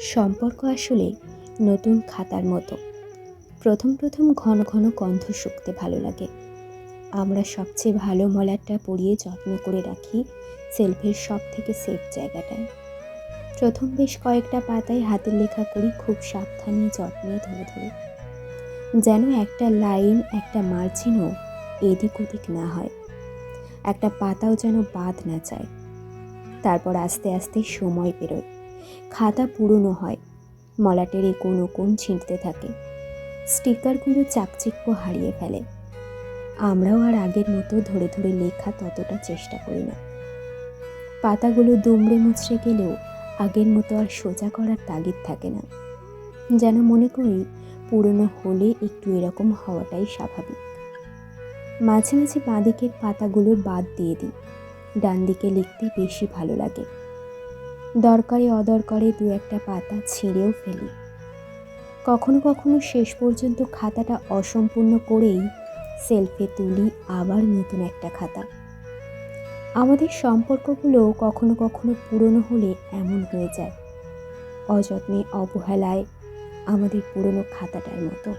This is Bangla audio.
সম্পর্ক আসলে নতুন খাতার মতো। প্রথম প্রথম ঘন ঘন গন্ধ শুকতে ভালো লাগে। আমরা সবচেয়ে ভালো মলারটা পরিয়ে যত্ন করে রাখি সেলফের সব থেকে সেফ জায়গাটায়। প্রথম বেশ কয়েকটা পাতায় হাতের লেখা করি খুব সাবধানে, যত্নে, ধরে ধরে। যেন একটা লাইন, একটা মার্জিনও এদিক ওদিক না হয়। একটা পাতাও যেন বাদ না যায়। তারপর আস্তে আস্তে সময় পেরোয়। খাতা পুরনো হয়, মলাটের এ কোনো কোন ছিঁড়তে থাকে। স্টিকারগুলো চাকচিক্য হারিয়ে ফেলে। আমরাও আর আগের মতো ধরে ধরে লেখা ততটা চেষ্টা করি না। পাতাগুলো দুমড়ে মুচড়ে গেলেও আগের মতো আর সোজা করার তাগিদ থাকে না। যেন মনে করি পুরনো হলে একটু এরকম হওয়াটাই স্বাভাবিক। মাঝে মাঝে বাঁদিকের পাতাগুলো বাদ দিয়ে দিই। ডান দিকে লিখতে বেশি ভালো লাগে। দরকারে অদরকারে দু একটা পাতা ছিঁড়েও ফেলি। কখনো কখনো শেষ পর্যন্ত খাতাটা অসম্পূর্ণ করেই সেলফে তুলি আবার নতুন একটা খাতা। আমাদের সম্পর্কগুলো কখনো কখনো পুরনো হলে এমন হয়ে যায়, অযত্নে অবহেলায় আমাদের পুরনো খাতাটার মতো।